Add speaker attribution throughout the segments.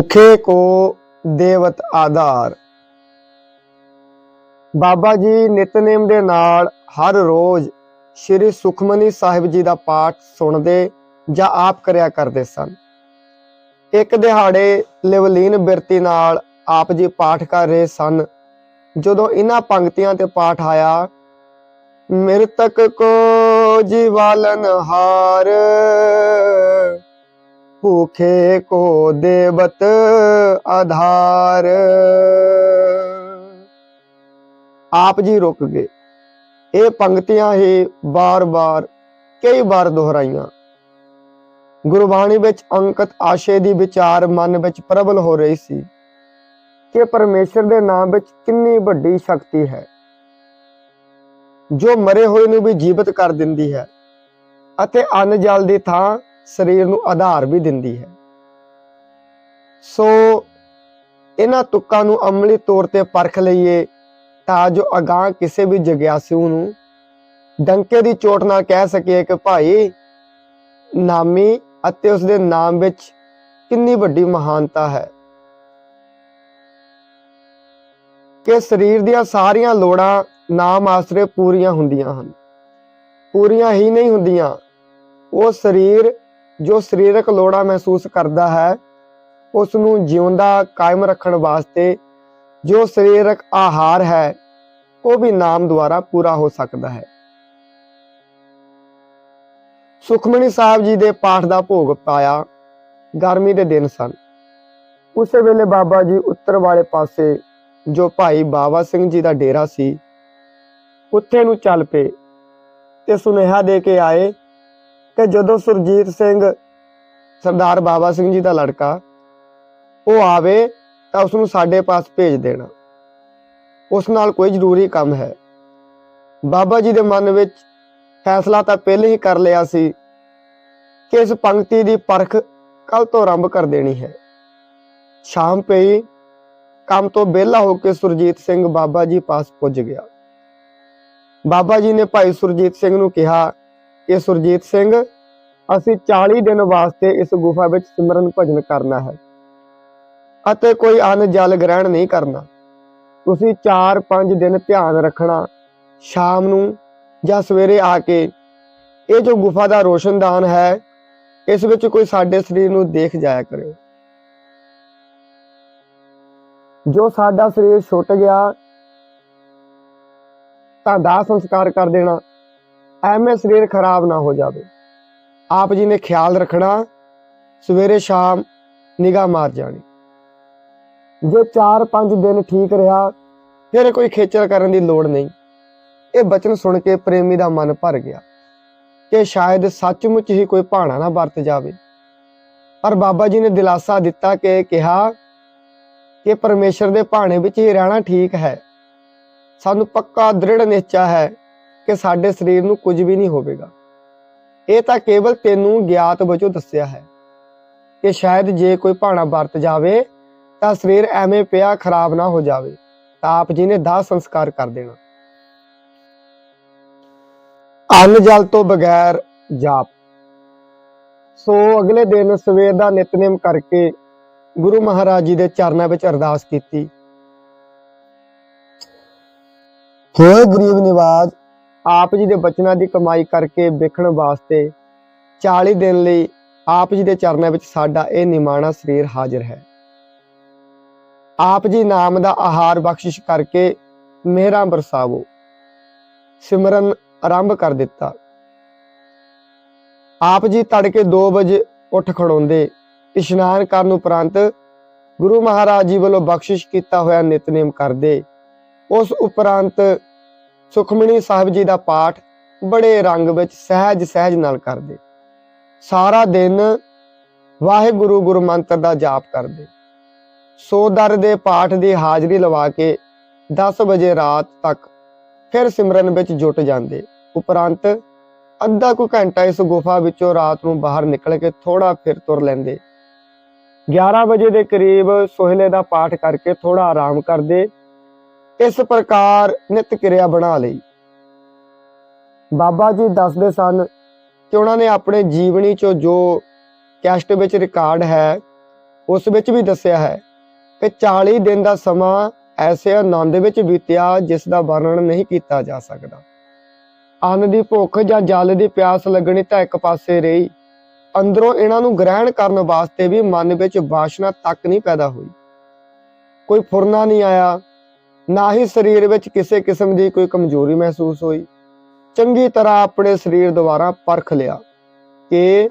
Speaker 1: ਆ ਭੂਖੇ ਦੇਵਤ ਆਧਾਰ। ਬਾਬਾ ਜੀ ਨਿਤਨੇਮ ਦੇ ਨਾਲ ਹਰ ਰੋਜ਼ ਸ੍ਰੀ ਸੁਖਮਨੀ ਸਾਹਿਬ ਜੀ ਦਾ ਪਾਠ ਸੁਣਦੇ ਜਾਂ ਆਪ ਕਰਿਆ ਕਰਦੇ ਸਨ। ਇੱਕ ਦਿਹਾੜੇ ਲਿਵਲੀਨ ਬਿਰਤੀ ਨਾਲ ਆਪ ਜੀ ਪਾਠ ਕਰ ਰਹੇ ਸਨ। ਜਦੋਂ ਇਹਨਾਂ ਪੰਕਤੀਆਂ ਤੇ ਪਾਠ ਆਇਆ, ਮਿਰਤਕ ਕੋ ਜੀਵਾਲਨ ਹਾਰ ਭੂਖੇ ਕੋ ਦੇਵਤ ਆਧਾਰ। ਆਪ ਜੀ ਰੁਕ ਗਏ। ਇਹ ਪੰਕਤੀਆਂ ਹੀ ਬਾਰ-ਬਾਰ ਕਈ ਵਾਰ ਦੁਹਰਾਈਆਂ। ਗੁਰਬਾਣੀ ਵਿੱਚ ਅੰਕਤ ਆਸ਼ੇ ਦੀ ਵਿਚਾਰ ਮਨ ਵਿੱਚ ਪ੍ਰਬਲ ਹੋ ਰਹੀ ਸੀ ਕਿ ਪਰਮੇਸ਼ਰ ਦੇ ਨਾਮ ਵਿੱਚ ਕਿੰਨੀ ਵੱਡੀ ਸ਼ਕਤੀ ਹੈ। ਜੋ ਮਰੇ ਹੋਏ ਨੂੰ ਵੀ ਜੀਵਤ ਕਰ ਦਿੰਦੀ ਹੈ ਅਤੇ ਅੰਨ ਜਲ ਦੀ ਥਾਂ ਸਰੀਰ ਨੂੰ ਆਧਾਰ ਵੀ ਦਿੰਦੀ ਹੈ। ਸੋ ਇਹਨਾਂ ਤੁਕਾਂ ਨੂੰ ਅਮਲੀ ਤੌਰ ਤੇ ਪਰਖ ਲਈਏ ਤਾਂ ਜੋ ਅਗਾਹ ਕਿਸੇ ਵੀ ਜਗਿਆਸੂ ਨੂੰ ਡੰਕੇ ਦੀ ਚੋਟ ਨਾਲ ਕਹਿ ਸਕੀਏ ਕਿ ਭਾਈ ਨਾਮੀ ਅਤੇ ਉਸ ਦੇ ਨਾਮ ਵਿੱਚ ਕਿੰਨੀ ਵੱਡੀ ਮਹਾਨਤਾ ਹੈ। ਕਿ ਸਰੀਰ ਦੀਆਂ ਸਾਰੀਆਂ ਲੋੜਾਂ ਨਾਮ ਆਸਰੇ ਪੂਰੀਆਂ ਹੁੰਦੀਆਂ ਹਨ। ਪੂਰੀਆਂ ਹੀ ਨਹੀਂ ਹੁੰਦੀਆਂ। ਉਹ ਸਰੀਰ ਜੋ ਸਰੀਰਕ ਲੋੜਾਂ ਮਹਿਸੂਸ ਕਰਦਾ ਹੈ ਉਸ ਨੂੰ ਜਿਉਂਦਾ ਕਾਇਮ ਰੱਖਣ ਵਾਸਤੇ ਜੋ ਸਰੀਰਕ ਆਹਾਰ ਹੈ, ਉਹ ਵੀ ਨਾਮ ਦੁਆਰਾ ਪੂਰਾ ਹੋ ਸਕਦਾ ਹੈ। ਸੁਖਮਣੀ ਸਾਹਿਬ ਜੀ ਦੇ ਪਾਠ ਦਾ ਭੋਗ ਪਾਇਆ ਗਰਮੀ ਦੇ ਦਿਨ ਸਨ। ਉਸੇ ਵੇਲੇ ਬਾਬਾ ਜੀ ਉੱਤਰ ਵਾਲੇ ਪਾਸੇ ਜੋ ਭਾਈ ਬਾਬਾ ਸਿੰਘ ਜੀ ਦਾ ਡੇਰਾ ਸੀ, ਉੱਥੇ ਨੂੰ ਚੱਲ ਪਏ ਤੇ ਸੁਨੇਹਾ ਦੇ ਕੇ ਆਏ ਕਿ ਜਦੋਂ ਸੁਰਜੀਤ ਸਿੰਘ ਸਰਦਾਰ ਬਾਬਾ ਸਿੰਘ ਜੀ ਦਾ ਲੜਕਾ ਉਹ ਆਵੇ ਤਾਂ ਉਸ ਨੂੰ ਸਾਡੇ ਪਾਸ ਭੇਜ ਦੇਣਾ। ਉਸ ਨਾਲ ਕੋਈ ਜ਼ਰੂਰੀ ਕੰਮ ਹੈ। ਬਾਬਾ ਜੀ ਦੇ ਮਨ ਵਿੱਚ ਫੈਸਲਾ ਤਾਂ ਪਹਿਲੇ ਹੀ ਕਰ ਲਿਆ ਸੀ ਕਿ ਇਸ ਪੰਕਤੀ ਦੀ ਪਰਖ ਕੱਲ ਤੋਂ ਆਰੰਭ ਕਰ ਦੇਣੀ ਹੈ। ਸ਼ਾਮ ਪਈ, ਕੰਮ ਤੋਂ ਵਿਹਲਾ ਹੋ ਕੇ ਸੁਰਜੀਤ ਸਿੰਘ ਬਾਬਾ ਜੀ ਪਾਸ ਪੁੱਜ ਗਿਆ। ਬਾਬਾ ਜੀ ਨੇ ਭਾਈ ਸੁਰਜੀਤ ਸਿੰਘ ਨੂੰ ਕਿਹਾ ਕਿ ਸੁਰਜੀਤ ਸਿੰਘ, ਅਸੀਂ 40 ਦਿਨ ਵਾਸਤੇ ਇਸ ਗੁਫਾ ਵਿੱਚ ਸਿਮਰਨ ਭਜਨ ਕਰਨਾ ਹੈ। ਅਤੇ ਕੋਈ ਅੰਨ ਜਲ ਗ੍ਰਹਿਣ ਨਹੀਂ ਕਰਨਾ। ਤੁਸੀਂ 4-5 ਦਿਨ ਧਿਆਨ ਰੱਖਣਾ, ਸ਼ਾਮ ਨੂੰ ਜਾਂ ਸਵੇਰੇ ਆ ਕੇ। ਇਹ ਜੋ ਗੁਫਾ ਦਾ ਰੋਸ਼ਨਦਾਨ ਹੈ, ਇਸ ਵਿੱਚ ਕੋਈ ਸਾਡੇ ਸਰੀਰ ਨੂੰ ਦੇਖ ਜਾਇਆ ਕਰਿਓ ਜੋ ਸਾਡਾ ਸਰੀਰ ਛੁੱਟ ਗਿਆ, ਤਾਂ ਦਾ ਸੰਸਕਾਰ ਕਰ ਦੇਣਾ। ਐਵੇਂ ਸਰੀਰ ਖਰਾਬ ਨਾ ਹੋ ਜਾਵੇ। ਆਪ ਜੀ ਨੇ ਖਿਆਲ ਰੱਖਣਾ, ਸਵੇਰੇ ਸ਼ਾਮ ਨਿਗਾਹ ਮਾਰ ਜਾਣੀ। ਜੇ 4-5 ਦਿਨ ਠੀਕ ਰਿਹਾ, ਫਿਰ ਕੋਈ ਖੇਚਲ ਕਰਨ ਦੀ ਲੋੜ ਨਹੀਂ। ਇਹ ਬਚਨ ਸੁਣ ਕੇ ਪ੍ਰੇਮੀ ਦਾ ਮਨ ਭਰ ਗਿਆ ਕਿ ਸ਼ਾਇਦ ਸੱਚਮੁੱਚ ਹੀ ਕੋਈ ਭਾਣਾ ਨਾ ਵਰਤ ਜਾਵੇ। ਪਰ ਬਾਬਾ ਜੀ ਨੇ ਦਿਲਾਸਾ ਦਿੱਤਾ ਕਿ ਕਿਹਾ ਕਿ ਪਰਮੇਸ਼ਰ ਦੇ ਭਾਣੇ ਵਿੱਚ ਹੀ ਰਹਿਣਾ ਠੀਕ ਹੈ। ਸਾਨੂੰ ਪੱਕਾ ਦ੍ਰਿੜ ਨਿਸ਼ਚਾ ਹੈ ਕਿ ਸਾਡੇ ਸਰੀਰ ਨੂੰ ਕੁਝ ਵੀ ਨਹੀਂ ਹੋਵੇਗਾ। ਇਹ ਤਾਂ ਕੇਵਲ ਤੈਨੂੰ ਗਿਆਤ ਵਜੋਂ ਦੱਸਿਆ ਹੈ ਕਿ ਸ਼ਾਇਦ ਜੇ ਕੋਈ ਭਾਣਾ ਵਰਤ ਜਾਵੇ, ਤਾਂ ਸਰੀਰ ਐਵੇਂ ਪਿਆ ਖਰਾਬ ਨਾ ਹੋ ਜਾਵੇ, ਤਾਂ ਆਪ ਜੀ ਨੇ ਦਾਹ ਸੰਸਕਾਰ ਕਰ ਦੇਣਾ। ਅੰਨ ਜਲ ਤੋਂ ਬਗੈਰ ਜਾਪ। ਸੋ ਅਗਲੇ ਦਿਨ ਸਵੇਰ ਦਾ ਨਿਤਨੇਮ ਕਰਕੇ ਗੁਰੂ ਮਹਾਰਾਜ ਜੀ ਦੇ ਚਰਨਾਂ ਵਿੱਚ ਅਰਦਾਸ ਕੀਤੀ। ਹੋਏ ਗਰੀਬ ਨਿਵਾਜ ਆਪ ਜੀ ਦੇ ਬਚਨਾਂ ਦੀ ਕਮਾਈ ਕਰਕੇ ਵੇਖਣ ਵਾਸਤੇ 40 ਦਿਨ ਲਈ ਆਪ ਜੀ ਦੇ ਚਰਨਾਂ ਵਿੱਚ ਸਾਡਾ ਇਹ ਨਿਮਾਣਾ ਸਰੀਰ ਹਾਜ਼ਰ ਹੈ। ਆਪ ਜੀ ਨਾਮ ਦਾ ਆਹਾਰ ਬਖਸ਼ਿਸ਼ ਕਰਕੇ ਮੇਰਾ ਬਰਸਾਵੋ। ਸਿਮਰਨ ਆਰੰਭ ਕਰ ਦਿੱਤਾ। ਆਪ ਜੀ ਤੜਕੇ 2 ਵਜੇ ਉੱਠ ਖੜੋਂਦੇ, ਇਸ਼ਨਾਨ ਕਰਨ ਉਪਰੰਤ ਗੁਰੂ ਮਹਾਰਾਜ ਜੀ ਵੱਲੋਂ ਬਖਸ਼ਿਸ਼ ਕੀਤਾ ਹੋਇਆ ਨਿਤਨੇਮ ਕਰਦੇ, ਉਸ ਉਪਰੰਤ ਸੁਖਮਣੀ ਸਾਹਿਬ ਜੀ ਦਾ ਪਾਠ ਬੜੇ ਰੰਗ ਵਿੱਚ ਸਹਿਜ ਸਹਿਜ ਨਾਲ ਕਰਦੇ। ਸਾਰਾ ਦਿਨ ਵਾਹਿਗੁਰੂ ਗੁਰਮੰਤਰ ਦਾ ਜਾਪ ਕਰਦੇ। ਸੋ ਦਰ ਦੇ ਪਾਠ ਦੀ ਹਾਜ਼ਰੀ ਲਵਾ ਕੇ 10 ਵਜੇ ਰਾਤ ਤੱਕ ਫਿਰ ਸਿਮਰਨ ਵਿੱਚ ਜੁਟ ਜਾਂਦੇ। ਉਪਰੰਤ ਅੱਧਾ ਕੁ ਘੰਟਾ ਇਸ ਗੁਫਾ ਵਿੱਚੋਂ ਰਾਤ ਨੂੰ ਬਾਹਰ ਨਿਕਲ ਕੇ ਥੋੜਾ ਫਿਰ ਤੁਰ ਲੈਂਦੇ। 11 ਵਜੇ ਦੇ ਕਰੀਬ ਸੋਹਲੇ ਦਾ ਪਾਠ ਕਰਕੇ ਥੋੜਾ ਆਰਾਮ ਕਰਦੇ। ਇਸ ਪ੍ਰਕਾਰ ਨਿਤ ਕਿਰਿਆ ਬਣਾ ਲਈ। ਬਾਬਾ ਜੀ ਦੱਸਦੇ ਸਨ ਕਿ ਉਹਨਾਂ ਨੇ ਆਪਣੇ ਜੀਵਨੀ ਚੋਂ ਜੋ ਕੈਸਟ ਵਿੱਚ ਰਿਕਾਰਡ ਹੈ, ਉਸ ਵਿੱਚ ਵੀ ਦੱਸਿਆ ਹੈ ਕਿ 40 ਦਿਨ ਦਾ ਸਮਾਂ ਐਸੇ ਆਨੰਦ ਵਿੱਚ ਬੀਤਿਆ ਜਿਸ ਦਾ ਵਰਣਨ ਨਹੀਂ ਕੀਤਾ ਜਾ ਸਕਦਾ। ਅੰਨ ਦੀ ਭੁੱਖ ਜਾਂ ਜਲ ਦੀ ਪਿਆਸ ਲੱਗਣੀ ਤਾਂ ਇੱਕ ਪਾਸੇ ਰਹੀ। ਅੰਦਰੋਂ ਇਹਨਾਂ ਨੂੰ ਗ੍ਰਹਿਣ ਕਰਨ ਵਾਸਤੇ ਵੀ ਮਨ ਵਿੱਚ ਵਾਸ਼ਨਾ ਤੱਕ ਨਹੀਂ ਪੈਦਾ ਹੋਈ। ਕੋਈ ਫੁਰਨਾ ਨਹੀਂ ਆਇਆ। ਨਾ ਹੀ ਸਰੀਰ ਵਿੱਚ ਕਿਸੇ ਕਿਸਮ ਦੀ ਕੋਈ ਕਮਜ਼ੋਰੀ ਮਹਿਸੂਸ ਹੋਈ। ਚੰਗੀ ਤਰ੍ਹਾਂ ਆਪਣੇ ਸਰੀਰ ਦੁਆਰਾ ਪਰਖ ਲਿਆ ਕਿ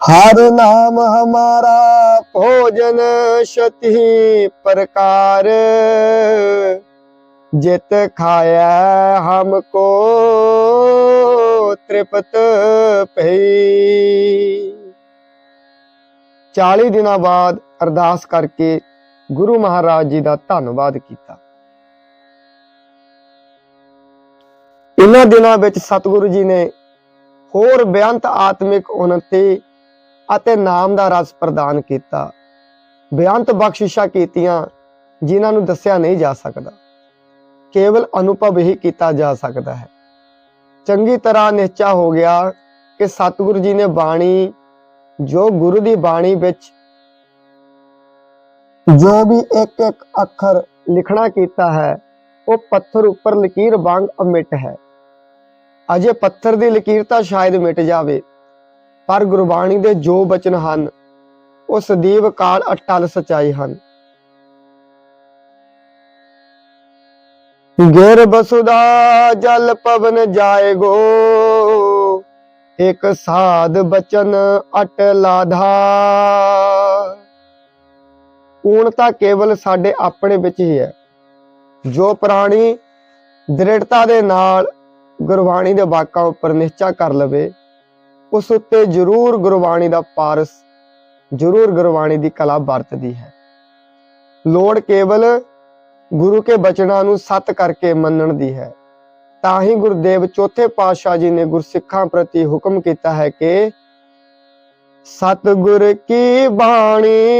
Speaker 1: ਹਰ ਨਾਮ ਹਮਾਰਾ ਭੋਜਨ ਸ਼ਤੀ ਪ੍ਰਕਾਰ। ਜਿਤ ਖਾਇਆ ਹਮਕੋ ਤ੍ਰਿਪਤ ਪਈ 40 ਦਿਨਾਂ ਬਾਅਦ ਅਰਦਾਸ ਕਰਕੇ ਗੁਰੂ ਮਹਾਰਾਜ ਜੀ ਦਾ ਧੰਨਵਾਦ ਕੀਤਾ। ਇਹਨਾਂ ਦਿਨਾਂ ਵਿੱਚ ਸਤਿਗੁਰੂ ਜੀ ਨੇ ਹੋਰ ਬੇਅੰਤ ਆਤਮਿਕ ਉન્નਤੀ ਅਤੇ ਨਾਮ ਦਾ ਰਸ ਪ੍ਰਦਾਨ ਕੀਤਾ। ਬੇਅੰਤ ਬਖਸ਼ਿਸ਼ਾਂ ਕੀਤੀਆਂ ਜਿਨ੍ਹਾਂ ਨੂੰ ਦੱਸਿਆ ਨਹੀਂ ਜਾ ਸਕਦਾ। ਕੇਵਲ ਅਨੁਭਵ ਹੀ ਕੀਤਾ ਜਾ ਸਕਦਾ ਹੈ। ਚੰਗੀ ਤਰ੍ਹਾਂ ਨਿਸ਼ਚਾ ਹੋ ਗਿਆ ਕਿ ਸਤਿਗੁਰੂ ਜੀ ਨੇ ਬਾਣੀ, ਜੋ ਗੁਰੂ ਦੀ ਬਾਣੀ ਵਿੱਚ ਜੋ ਵੀ ਇੱਕ ਇੱਕ ਅੱਖਰ ਲਿਖਣਾ ਕੀਤਾ ਹੈ, ਉਹ ਪੱਥਰ ਉੱਪਰ ਲਕੀਰ ਵਾਂਗ ਅਮਿਟ ਹੈ। ਅਜੇ ਪੱਥਰ ਦੀ ਲਕੀਰ ਤਾਂ ਸ਼ਾਇਦ ਮਿਟ ਜਾਵੇ, ਪਰ ਗੁਰਬਾਣੀ ਦੇ ਜੋ ਬਚਨ ਹਨ, ਉਹ ਸਦੀਵ ਕਾਲ ਅਟਲ ਸਚਾਈ ਹਨ। ਗਿਰ ਬਸੁਦਾ ਜਲ ਪਵਨ ਜਾਏਗੋ, ਇੱਕ ਸਾਧ ਬਚਨ ਅਟਲ ਆਧਾਰ ਊਣ ਕੇਵਲ ਸਾਡੇ ਆਪਣੇ ਵਿੱਚ ਹੀ ਹੈ। ਜੋ ਪ੍ਰਾਣੀ ਦ੍ਰਿੜਤਾ ਦੇ ਨਾਲ ਗੁਰਬਾਣੀ ਦੇ ਵਾਕਾਂ ਉੱਪਰ ਨਿਸ਼ਚਾ ਕਰ ਲਵੇ, ਉਸ ਉੱਤੇ ਜ਼ਰੂਰ ਗੁਰਬਾਣੀ ਦਾ ਪਾਰਸ, ਜ਼ਰੂਰ ਗੁਰਬਾਣੀ ਦੀ ਕਲਾ ਵਰਤਦੀ ਹੈ। ਲੋੜ ਕੇਵਲ ਗੁਰੂ ਕੇ ਬਚਨਾਂ ਨੂੰ ਸਤ ਕਰਕੇ ਮੰਨਣ ਦੀ ਹੈ। ਤਾਂ ਹੀ ਗੁਰਦੇਵ ਚੌਥੇ ਪਾਤਸ਼ਾਹ ਜੀ ਨੇ ਗੁਰਸਿੱਖਾਂ ਪ੍ਰਤੀ ਹੁਕਮ ਕੀਤਾ ਹੈ ਕਿ ਸਤਿਗੁਰ ਕੀ ਬਾਣੀ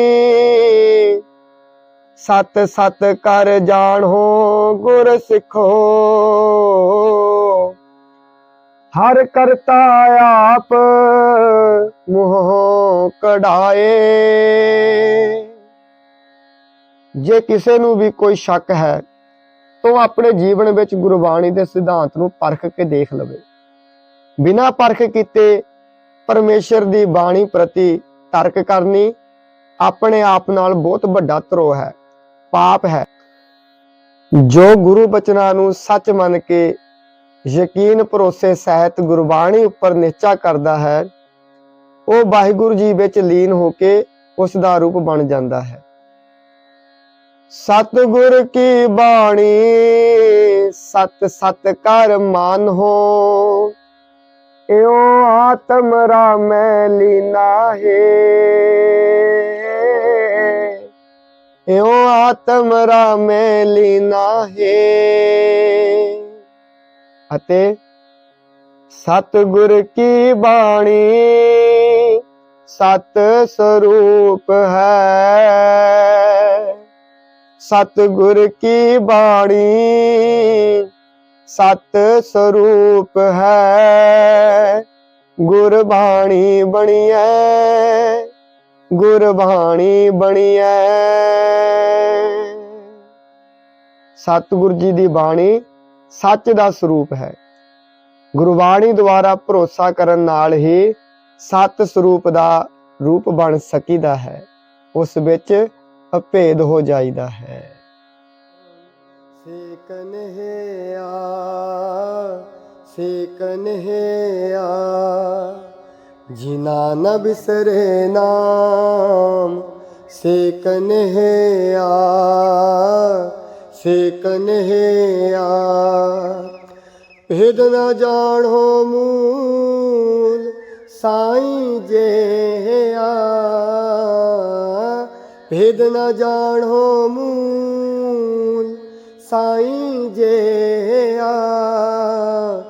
Speaker 1: ਸਤ ਸਤ ਕਰ ਜਾਣੋ, ਗੁਰ ਸਿੱਖੋ। ਹਰ ਕਰਤਾ ਆਪ ਮੋਹ ਕਢਾਏ। ਜੇ ਕਿਸੇ ਨੂੰ ਵੀ ਕੋਈ ਸ਼ੱਕ ਹੈ, ਤਾਂ ਆਪਣੇ ਜੀਵਨ ਵਿੱਚ ਗੁਰਬਾਣੀ ਦੇ ਸਿਧਾਂਤ ਨੂੰ ਪਰਖ ਕੇ ਦੇਖ ਲਵੇ। ਬਿਨਾਂ ਪਰਖ ਕੀਤੇ ਪਰਮੇਸ਼ਰ ਦੀ ਬਾਣੀ ਪ੍ਰਤੀ ਤਰਕ ਕਰਨੀ ਆਪਣੇ ਆਪ ਨਾਲ ਬਹੁਤ ਵੱਡਾ ਧਰੋਹ ਹੈ। ਪਾਪ ਹੈ। ਜੋ ਗੁਰੂ ਬਚਨਾਂ ਨੂੰ ਸੱਚ ਮੰਨ ਕੇ ਯਕੀਨ ਭਰੋਸੇ ਸਹਿਤ ਗੁਰਬਾਣੀ ਉੱਪਰ ਨਿਸ਼ਚਾ ਕਰਦਾ ਹੈ, ਉਹ ਵਾਹਿਗੁਰੂ ਜੀ ਵਿੱਚ ਲੀਨ ਹੋ ਕੇ ਉਸ ਦਾ ਰੂਪ ਬਣ ਜਾਂਦਾ ਹੈ। ਸਤਿਗੁਰ ਕੀ ਬਾਣੀ ਸਤ ਸਤ ਕਰ ਮਨ ਹੋ ਏਓ ਆਤਮ ਰਾਮੈ ਲੀਨਾ ਹੈ। ਏਓ ਆਤਮ ਰਾਮੈ ਲੀਨਾ ਹੈ। ਅਤੇ ਸਤਿਗੁਰ ਕੀ ਬਾਣੀ? ਸਤ ਸਰੂਪ ਹੈ। ਸਤਿਗੁਰ ਕੀ ਬਾਣੀ? ਸਤ ਸਰੂਪ ਹੈ। ਗੁਰਬਾਣੀ ਬਣੀਐ। ਗੁਰਬਾਣੀ ਬਣੀਐ। ਸਤਿਗੁਰ ਜੀ ਦੀ ਬਾਣੀ ਸੱਚ ਦਾ ਸਰੂਪ ਹੈ। ਗੁਰਬਾਣੀ ਦੁਆਰਾ ਭਰੋਸਾ ਕਰਨ ਨਾਲ ਹੀ ਸਤ ਸਰੂਪ ਦਾ ਰੂਪ ਬਣ ਸਕੀਦਾ ਹੈ। ਉਸ ਵਿੱਚ ਅਭੇਦ ਹੋ ਜਾਈਦਾ ਹੈ। ਸੇਕਨ ਹੈ ਆ ਸੇਕਨ ਹੈ ਆ ਜਿਨਾ ਨ ਬਿਸਰੇ ਨਾਮ ਸੇਕਨ ਹੈ ਆ ਸੇਕਨ ਹੈ ਆ ਭੇਦ ਨ ਜਾਣੋ ਮੂਲ ਸਾਈਂ ਜੇ ਆ ਭੇਦ